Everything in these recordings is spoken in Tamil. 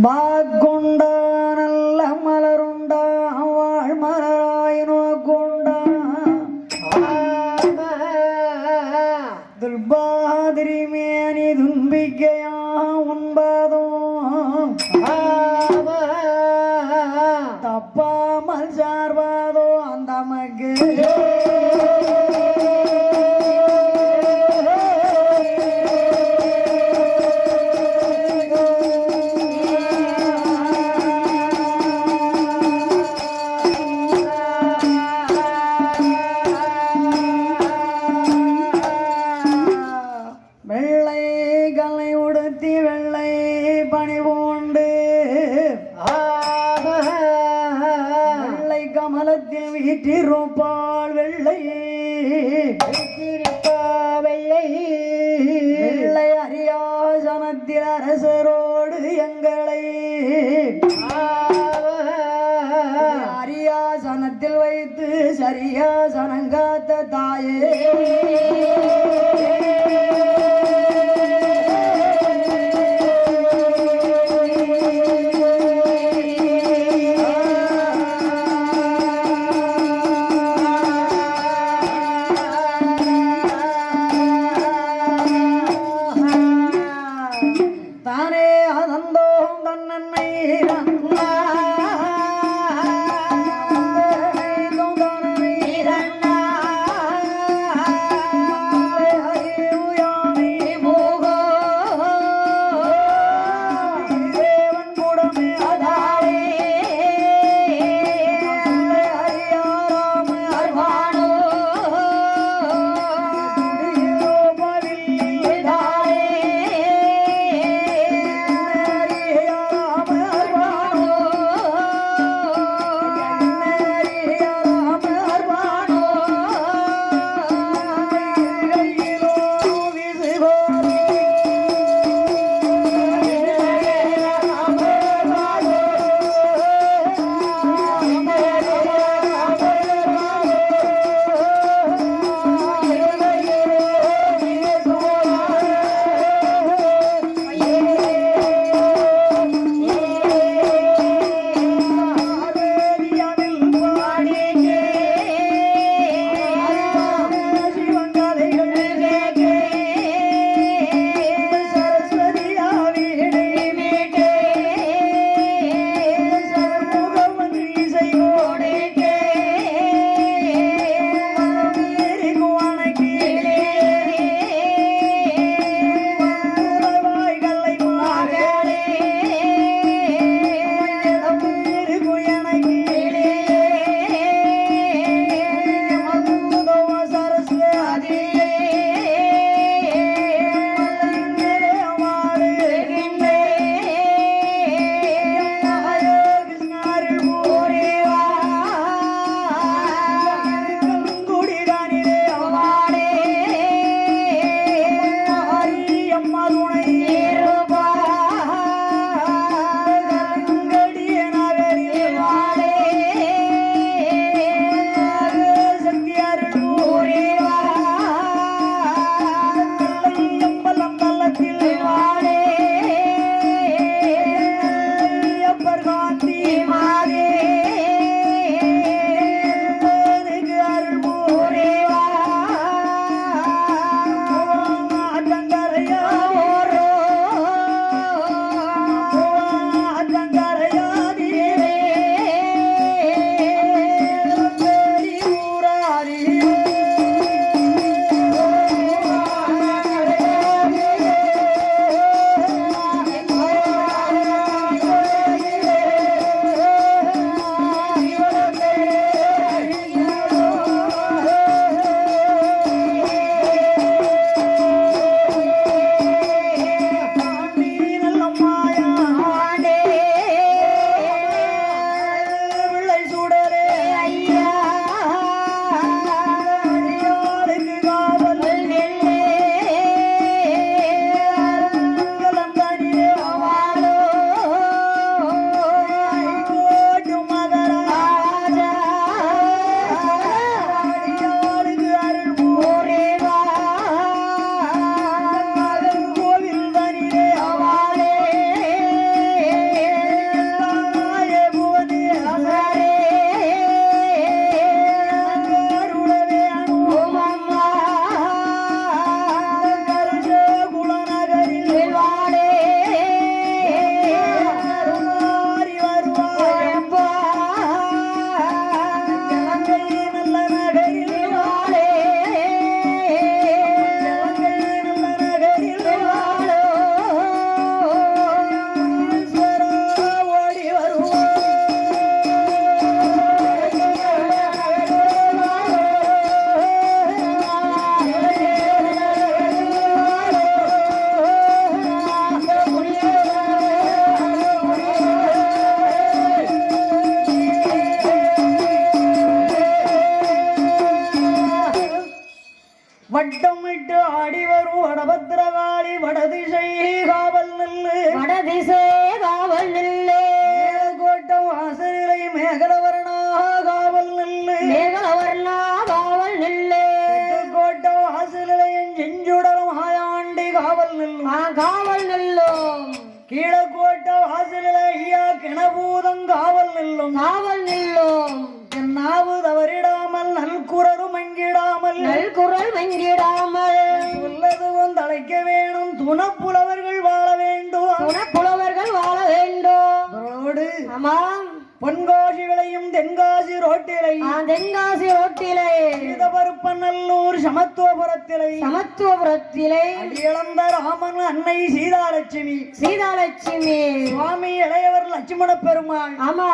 பாகொண்டான உடுத்தி வெள்ளை பணி பூண்டு. வெள்ளை கமலத்தில் வீற்றிருப்பாள் வெள்ளை. வெள்ளை. வெள்ளை அரியாசனத்தில் அரசரோடு எங்களை. அரியாசனத்தில் வைத்து சரியாசனங்காத்த தாயே. புலவர்கள் வாழ வேண்டும். அவரோடு ஆமாம் பொன்காசிகளையும் தென்காசி ரோட்டிலை. தென்காசி ரோட்டிலே. சீதபருப்பநல்லூர் சமத்துவபுரத்திலை. சமத்துவபுரத்திலே. இழந்த ராமன் அன்னை சீதாலட்சுமி. சீதாலட்சுமி. சுவாமி இளையவர் லட்சுமண பெருமாள். ஆமா.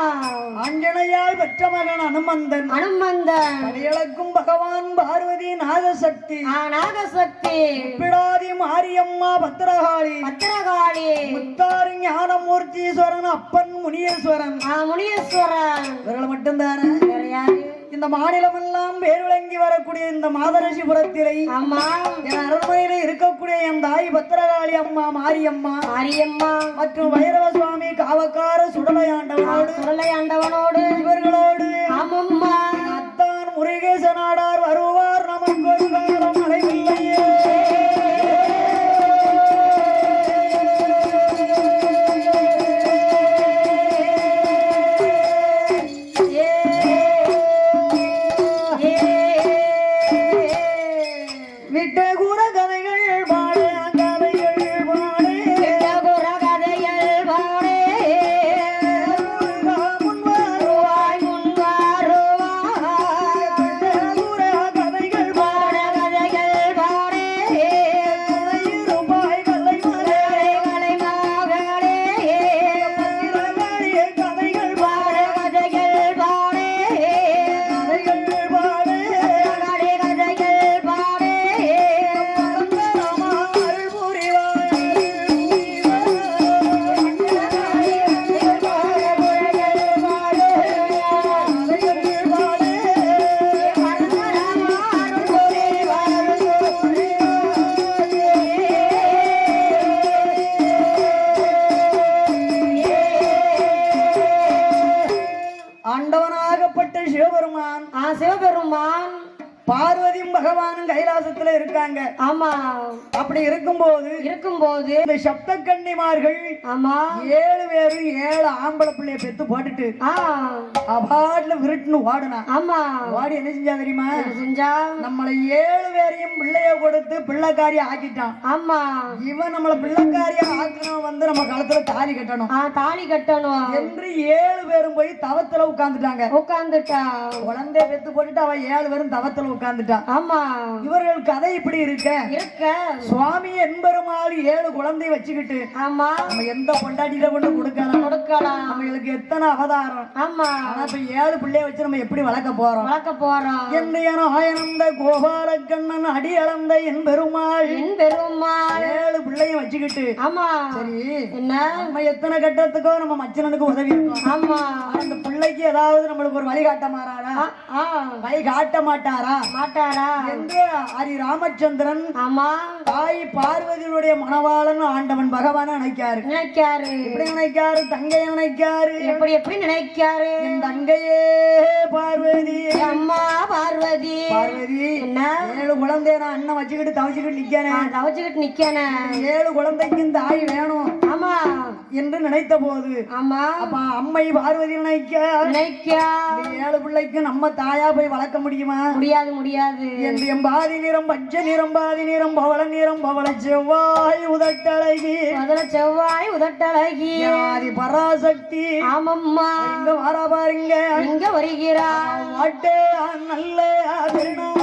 ஆஞ்சனையால் பெற்ற மகன் அனுமந்தன். அனுமந்தன். படியளக்கும் பகவான் பார்வதி நாகசக்தி. ஆ நாகசக்தி. பிடாதி மாரியம்மா பத்திரகாளி. பத்திரகாளி. முத்தாறு ஞானமூர்த்தீஸ்வரன் அப்பன் முனியேஸ்வரன் ஆ இவர்கள் மட்டும்தானே? வேற யாரு? இந்த மாநிலமெல்லாம் பேர் விளங்கி வரக்கூடிய இந்த மாதரசிபுரத்திலே ஆமா. என் அரண்மனையில இருக்கக்கூடிய என் தாய் பத்திரகாளி அம்மா மாரியம்மா மாரியம்மா. மற்றும் வைரவ சுவாமி காவக்கார சுடலையாண்டவனோடு சுடலை ஆண்டவனோடு இவர்களோடு ஆமம்மா. அத்தான் முருகேசனாடார் வருவார் நமக்கு பகவானும் கைலாசத்துல இருக்காங்க. ஆமா. அப்படி இருக்கும்போது இருக்கும்போது இந்த சப்தக்கன்னிமார்கள் ஆமா. ஏழு பேரும் ஏழு ஆம்பளை பிள்ளைய பெத்து போட்டுட்டு அபாட்ல விருட்டுன்னு ஓடுனா. ஆமா. ஓடி என்ன செஞ்சா தெரியுமா? செஞ்சா? நம்மளை ஏழு பேரையும் பிள்ளைய கொடுத்து பிள்ளைக்காரி ஆக்கிட்டான். ஆமா. இவன் நம்மள பிள்ளைக்காரியா ஆக்கணும் வந்து நம்ம கழுத்துல தாலி கட்டணும். தாலி கட்டணும். என்று ஏழு பேரும் போய் தவத்துல உட்கார்ந்துட்டாங்க. உட்காந்துட்டா குழந்தைய பெத்து போட்டுட்டு அவன் ஏழு பேரும் தவத்துல உட்கார்ந்துட்டான். ஆமா. இவர்கள் கதை இப்படி இருக்க. இருக்க. சுவாமி என்பெருமாள் ஏழு குழந்தைய வச்சுக்கிட்டு ஆமா. நம்ம எந்த பொண்டாட்டியில கொண்டு கொடுக்கலாம்? கொடுக்கலாம். நம்மளுக்கு எத்தனை அவதாரம்? ஆமா. இப்ப ஏழு பிள்ளைய வச்சு நம்ம எப்படி வளர்க்க போறோம்? வளர்க்க போறோம். என்னைய ஆயனந்த கோபாலக்கண்ணன் அடி அளந்த என் பெருமாள் என் பெருமாள் ஏழு பிள்ளைய வச்சுக்கிட்டு ஆமா. சரி என்ன? நம்ம எத்தனை கட்டத்துக்கோ நம்ம மச்சனனுக்கு உதவி இருக்கோம். ஆமா. அந்த பிள்ளைக்கு ஏதாவது நம்மளுக்கு ஒரு வழி காட்ட மாறாரா வழி காட்ட மாட்டாரா? மாட்டாரா? என்று ஹரி ராமச்சந்திரன் ஆமா. தாய் பார்வதியுடைய மணவாளன் ஆண்டவன் பகவான் நினைக்காரு நினைக்காரு. எப்படி நினைக்காரு தங்கைய நினைக்காரு எப்படி எப்படி நினைக்காரு? என் தங்கையே பார்வதி. அம்மா பார்வதி. பார்வதி என்ன? ஏழு குழந்தைய நான் அண்ணன் வச்சுக்கிட்டு தவச்சுக்கிட்டு நிக்கிறேன் நான் தவச்சுக்கிட்டு நிக்கனேன் ஏழு குழந்தைக்கும் தாய் வேணும் ஆமா. என்று நினைத்த போது ஆமா. அப்ப அம்மை பார்வதி நினைக்க? நினைக்கா. ஏழு பிள்ளைக்கு நம்ம தாயா போய் வளர்க்க முடியுமா? முடியாது முடியாது. என் பாதி நிறம் பச்சை நிறம் பாதி நிறம் பவள நிறம் பவள செவ்வாய் உதட்டழகி. முதல்ல செவ்வாய் உதட்டழகி. ஆதி பராசக்தி. ஆமம்மா. இங்க வாரா பாருங்க. எங்க வருகிறா வாட்டே நல்ல திருநாளையா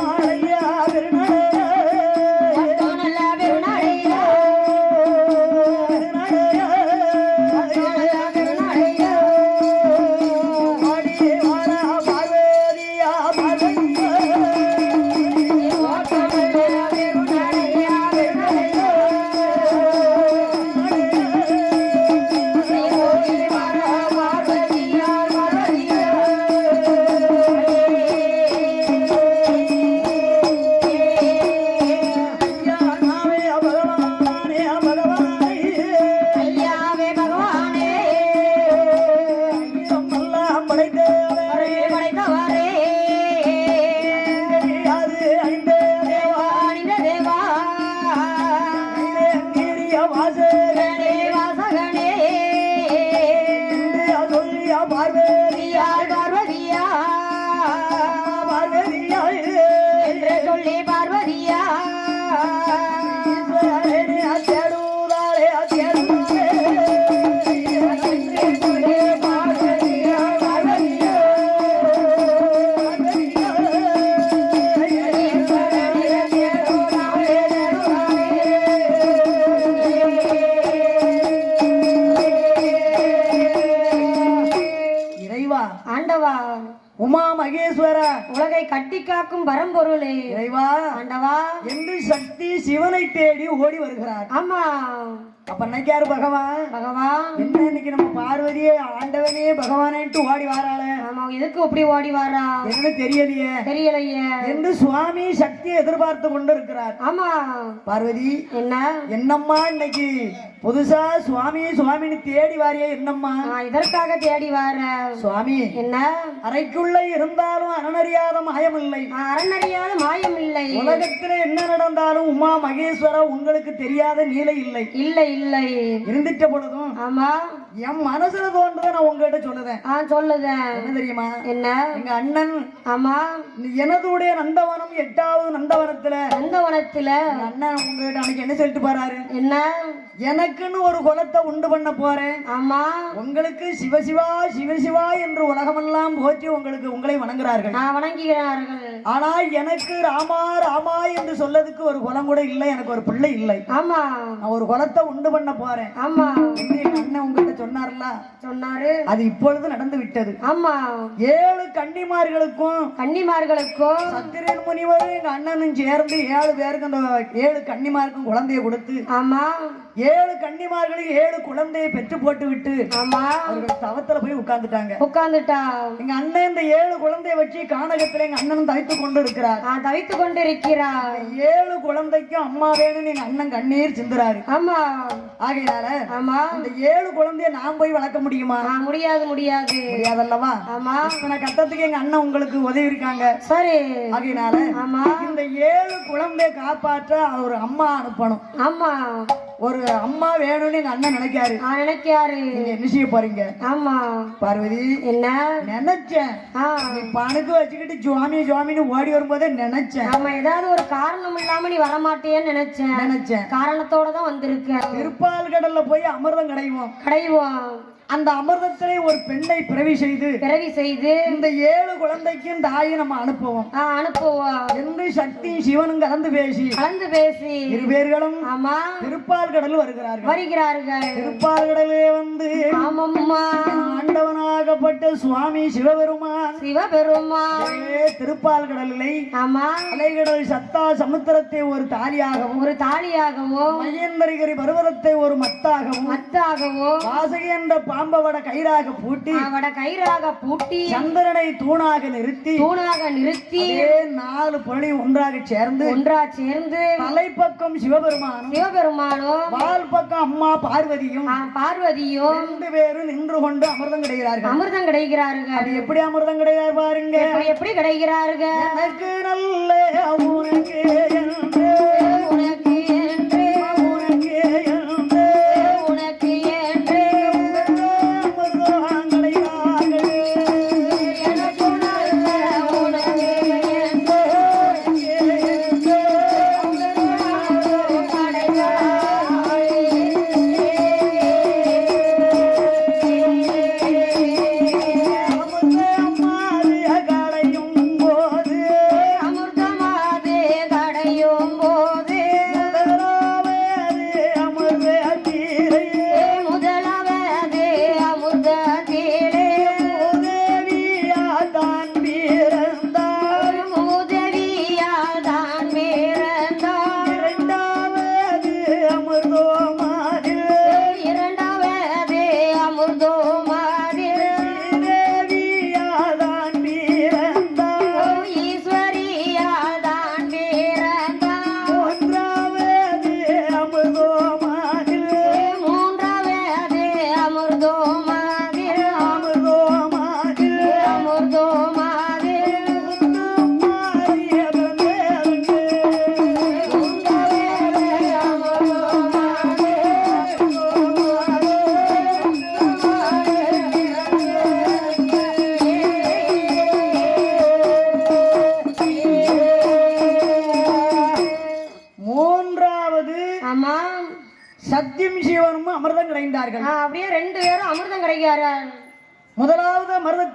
காக்கும் பரம்பொருளே இறைவா ஆண்டவா. என்று சக்தி சிவனை தேடி ஓடி வருகிறார். ஆமா அப்ப நினைக்காரு பகவான்? பகவான். என்ன இன்னைக்கு நம்ம பார்வதியே ஆண்டவனே பகவானேன்ட்டு ஓடி வாராளே? ஆமா எதுக்கு இப்படி ஓடி வாரா? என்னன்னு தெரியலையே. தெரியலையே. என்று சுவாமி சக்தியை எதிர்பார்த்து கொண்டு இருக்கிறார் ஆமா. பார்வதி என்ன? என்னம்மா இன்னைக்கு? புதுசா சுவாமி சுவாமின்னு தேடி வாரியே என்னம்மா? இதற்காக தேடி வார. சுவாமி என்ன? அறைக்குள்ள இருந்தாலும் அரணறியாத மாயமில்லை. நான் அறநறியாத மாயம் இல்லை உலகத்துல என்ன நடந்தாலும் உமா மகேஸ்வரா உங்களுக்கு தெரியாத நீலை இல்லை. இல்லை. இல்லை. இருந்துட்ட பொழுதும் ஆமா. என் மனசுல தோன்றதை நான் உங்ககிட்ட சொல்லுதேன். ஆ சொல்லுதேன். என்ன தெரியுமா? என்ன? எங்க அண்ணன் ஆமா. எனதுடைய நந்தவனம் எட்டாவது நந்தவனத்துல. நந்தவனத்துல. அண்ணன் உங்ககிட்ட அன்னைக்கு என்ன சொல்லிட்டு போறாரு? என்ன? எனக்குன்னு ஒரு குலத்தை உண்டு பண்ண போறேன். ஆமா. உங்களுக்கு சிவசிவா சிவசிவா என்று உலகமெல்லாம் போற்றி உங்களுக்கு உங்களை வணங்குறார்கள். நான் வணங்குகிறார்கள். ஆனா எனக்கு ராமா ராமா என்று சொல்லதுக்கு ஒரு குலம் கூட இல்லை எனக்கு ஒரு பிள்ளை இல்லை. ஆமா. நான் ஒரு குலத்தை உண்டு பண்ண போறேன். ஆமா. அண்ணன் உங்ககிட்ட சொன்னார்ல? சொன்னாரு. அது இப்பொழுது நடந்து விட்டது. ஆமா. ஏழு கன்னிமார்களுக்கும் கன்னிமார்களுக்கும் சத்திரியன் முனிவரும் எங்க அண்ணனும் சேர்ந்து ஏழு பேருக்கு அந்த ஏழு கன்னிமாருக்கும் குழந்தையை கொடுத்து ஆமா. ஏழு கன்னிமார்களுக்கு ஏழு குழந்தையை பெற்று போட்டு விட்டு ஆமா. அவர்கள் தவத்துல போய் உட்கார்ந்துட்டாங்க. உட்கார்ந்துட்டா? எங்க அண்ணன் இந்த ஏழு குழந்தையை வச்சு கானகத்துல எங்க அண்ணனும் தவித்து கொண்டு இருக்கிறார் நான் தவித்து கொண்டு இருக்கிறார் ஏழு குழந்தைக்கும் அம்மா வேணும்னு எங்க அண்ணன் கண்ணீர் சிந்துறாரு. ஆமா. ஆகையால ஆமா. இந்த ஏழு குழந்தைய நான் போய் வளர்க்க முடியுமா? ஆ, முடியாது முடியாது. முடியாதல்லவா? ஆமா. இத்தனை கட்டத்துக்கு எங்க அண்ணன் உங்களுக்கு உதவி இருக்காங்க. சரி. ஆகையினால ஆமா. இந்த ஏழு குழந்தைய காப்பாற்ற ஒரு அம்மா அனுப்பணும். ஆமா. ஒரு அம்மா வேணும்னு எங்க அண்ணன் நினைக்காரு நான் நினைக்காரு நீங்க என்ன செய்ய போறீங்க? ஆமா. பார்வதி என்ன? நினைச்சேன். நீ பணுக்கு வச்சுக்கிட்டு சுவாமி சுவாமின்னு ஓடி வரும்போதே நினைச்சேன். ஆமா ஏதாவது ஒரு காரணம் இல்லாம நீ வரமாட்டேன்னு நினைச்சேன். நினைச்சேன். காரணத்தோட தான் வந்திருக்க. திருப்பால் கடல்ல போய் அமிர்தம் கிடைவோம். கடைவோம். அந்த அமிர்தத்திலே ஒரு பெண்ணை பிறவி செய்து பிறவி செய்து இந்த ஏழு குழந்தைக்கும் தாயை நம்ம அனுப்புவோம். அனுப்புவோம். என்று சக்தியும் சிவனும் கலந்து பேசி கலந்து பேசி இரு பேர்களும் ஆமா. திருப்பால் கடல் வருகிறார்கள். வருகிறார்கள். திருப்பால் கடலே வந்து ஆமம்மா. ஆண்டவனாகப்பட்ட சுவாமி சிவபெருமான் சிவபெருமான். திருப்பால் கடலிலை ஆமா. அலைகடல் சத்தா சமுத்திரத்தை ஒரு தாலியாகவும் ஒரு தாலியாகவும் மகேந்திரகிரி பருவதத்தை ஒரு மத்தாகவும் மத்தாகவும் வாசகி என்ற பாம்பவட கயிறாக பூட்டி அவட கயிறாக பூட்டி சந்திரனை தூணாக நிறுத்தி தூணாக நிறுத்தி நாலு பொருளையும் ஒன்றாக சேர்ந்து ஒன்றா சேர்ந்து தலைப்பக்கம் சிவபெருமானும் சிவபெருமானும் வால் பக்கம் அம்மா பார்வதியும் பார்வதியும் ரெண்டு பேரும் நின்று கொண்டு அமிர்தம் கிடைகிறார்கள். அமிர்தம் கிடைக்கிறார்கள் அது எப்படி அமிர்தம் கிடையாது பாருங்க? எப்படி எப்படி கிடைக்கிறார்கள் எனக்கு நல்ல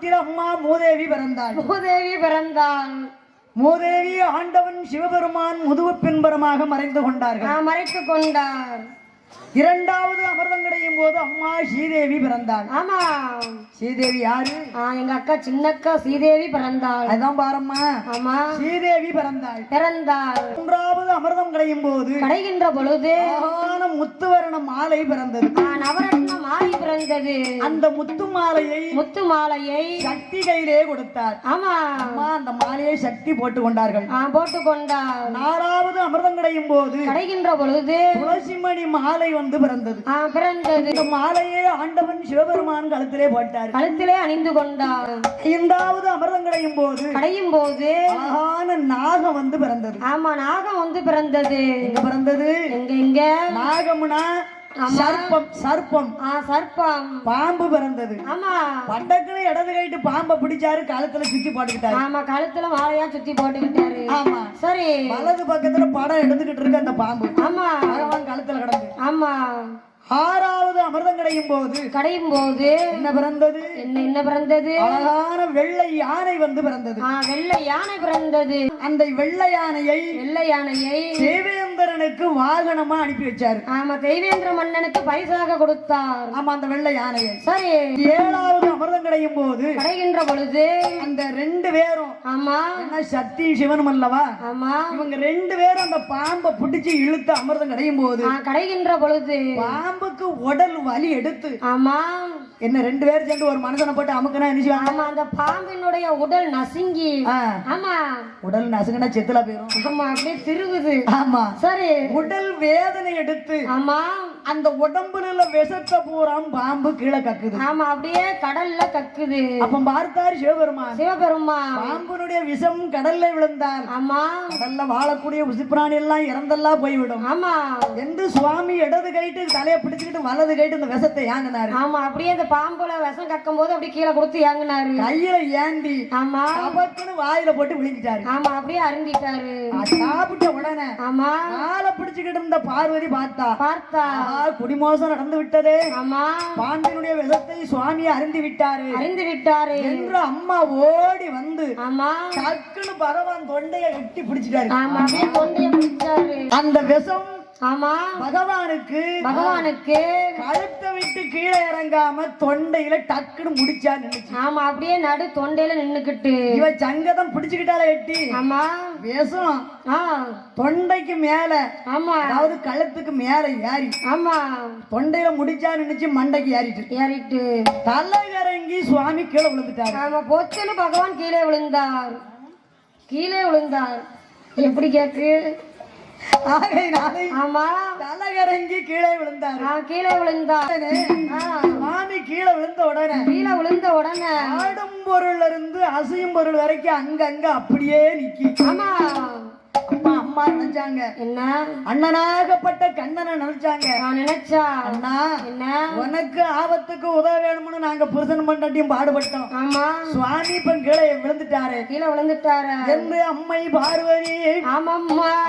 அமிர்தத்தில் அம்மா மூதேவி பிறந்தாள். பூதேவி பிறந்தாள். மூதேவி ஆண்டவன் சிவபெருமான் முதுகு பின்புறமாக மறைந்து கொண்டார்கள். மறைத்து கொண்டார். இரண்டாவது அமிர்தம் கிடையும் போது அம்மா ஸ்ரீதேவி பிறந்தாள். ஆமா. ஸ்ரீதேவி யாரு? எங்க அக்கா சின்னக்கா ஸ்ரீதேவி பிறந்தாள். அதான் பாரம்மா. ஆமா. ஸ்ரீதேவி பிறந்தாள். பிறந்தாள். மூன்றாவது அமிர்தம் கிடையும் போது கடைகின்ற பொழுது முத்துவரண மாலை பிறந்தது. நவரத்ன மாலை பிறந்தது. அந்த முத்து மாலையை முத்து மாலையை சக்தி கையிலே கொடுத்தார். ஆமா. அம்மா அந்த மாலையை சக்தி போட்டு கொண்டார்கள். போட்டு கொண்டாள் நாலாவது அமிர்தம் கிடையும் போது கடைகின்ற பொழுது துளசிமணி மாலை வந்து பிறந்தது. பிறந்தது. இந்த மாலையை ஆண்டவன் சிவபெருமான் கழுத்திலே போட்டார். கழுத்திலே அணிந்து கொண்டாள் ஐந்தாவது அமிர்தம் கிடையும் போது கடையும் போது அழகான நாகம் வந்து பிறந்தது. ஆமா நாகம் வந்து பிறந்தது. எங்க பிறந்தது? எங்க எங்க? நாகம்னா சர்ப்பம் சர்ப்பம். சர்ப்பம். பாம்பு பிறந்தது. ஆமா. பண்டக்குன்னு இடது கைட்டு பாம்பை பிடிச்சாரு கழுத்துல சுத்தி போட்டுக்கிட்டாரு. ஆமா கழுத்துல மாலையா சுத்தி போட்டுக்கிட்டாரு. ஆமா. சரி. வலது பக்கத்துல படம் எடுத்துக்கிட்டு இருக்கு அந்த பாம்பு. ஆமா. கழுத்துல கிடந்து ஆமா. ஆறாவது அமிர்தம் கிடையும் போது கடையும் போது என்ன பிறந்தது? என்ன என்ன பிறந்தது? அழகான வெள்ளை யானை வந்து பிறந்தது. வெள்ளை யானை பிறந்தது. அந்த வெள்ளை யானையை வெள்ளை யானையை தேவேந்திரனுக்கு வாகனமா அனுப்பி வச்சாரு. ஆமா தெய்வேந்திர மன்னனுக்கு பரிசாக கொடுத்தார். ஆமா அந்த வெள்ளை யானையை. சரி. ஏழாவது அமிர்தம் கிடையும் போது கடைகின்ற பொழுது அந்த ரெண்டு பேரும் ஆமா. என்ன சக்தி சிவனும் அல்லவா? ஆமா. இவங்க ரெண்டு பேரும் அந்த பாம்பை பிடிச்சு இழுத்து அமிர்தம் கிடையும் போது ஆ, கடைகின்ற பொழுது பாம்புக்கு உடல் வலி எடுத்து ஆமா. என்ன ரெண்டு பேரும் சேர்ந்து ஒரு மனுஷனை போட்டு அமுக்குனா என்ன? ஆமா அந்த பாம்பினுடைய உடல் நசுங்கி ஆமா. உடல் நசுங்கினா செத்துல போயிரும். ஆமா அப்படியே திருகுது. ஆமா. சரி. உடல் வேதனை எடுத்து ஆமா. அந்த உடம்புல விஷத்தை பூராம் பாம்பு கீழே கக்குது. ஆமா அப்படியே கடல்ல கக்குது. அப்ப பார்த்தார் சிவபெருமான். சிவபெருமான். பாம்புனுடைய விஷம் கடல்ல விழுந்தால் ஆமா. கடல்ல வாழக்கூடிய உசிப்பிராணி எல்லாம் இறந்தெல்லாம் போய்விடும். ஆமா. என்று சுவாமி இடது கைட்டு தலையை பிடிச்சுக்கிட்டு வலது கைட்டு இந்த விஷத்தை ஏங்கினாரு. ஆமா அப்படியே அந்த பாம்புல விஷம் கக்கும் போது அப்படியே கீழே கொடுத்து ஏங்கினாரு. கையில ஏந்தி ஆமா. கபக்குன்னு வாயில போட்டு விழுங்கிட்டாரு. ஆமா அப்படியே அருந்திட்டாரு. சாப்பிட்ட உடனே ஆமா. காலை பிடிச்சுக்கிட்டு இருந்த பார்வதி பார்த்தா பார்த்தா. குடிமோசம் நடந்து விட்டதே ஆமா. பாண்டியனுடைய விஷத்தை சுவாமி அருந்தி விட்டாரு அறிந்து விட்டாரு என்று அம்மா ஓடி வந்து ஆமா. டக்குன்னு பகவான் தொண்டையை கட்டி பிடிச்சிட்டாரு. ஆமா. அப்படியே தொண்டைய பிடிச்சாரு அந்த விஷம் ஆமா. பகவானுக்கு பகவானுக்கு கழுத்தை விட்டு கீழே இறங்காம தொண்டையில டக்குன்னு முடிச்சா நின்னுச்சு. ஆமா அப்படியே நடு தொண்டையில நின்னுக்கிட்டு. இவ சங்கதம் பிடிச்சுக்கிட்டால எட்டி. ஆமா. ஆ. தொண்டைக்கு மேல ஆமா. அதாவது கழுத்துக்கு மேல ஏறி. ஆமா. தொண்டையில முடிச்சா நின்னுச்சு மண்டைக்கு ஏறிட்டு. ஏறிட்டு. தலை இறங்கி சுவாமி கீழே விழுந்துட்டாரு. ஆமா பொச்சுன்னு பகவான் கீழே விழுந்தார். கீழே விழுந்தார். எப்படி கேக்கு? ஆகையினாலே ஆமா. கீழே விழுந்தாரு. ஆ, கீழே விழுந்தார். ஆ, சுவாமி கீழே விழுந்த உடனே கீழே விழுந்த உடனே ஆடும் பொருள்ல இருந்து அசையும் பொருள் வரைக்கும் அங்கங்க அப்படியே நிக்கி. ஆமா. அம்மா அம்மா நினைச்சாங்க. என்ன? அண்ணனாகப்பட்ட கண்ணனை நினைச்சாங்க. நான் நினைச்சா? அண்ணா என்ன? உனக்கு ஆபத்துக்கு உதவ வேணும்னு நாங்க புருஷன் பண்ணாட்டியும் பாடுபட்டோம். ஆமா. சுவாமி இப்ப கீழே விழுந்துட்டாரு. கீழே விழுந்துட்டாரு. என்று அம்மை பார்வதி ஆமாம்மா.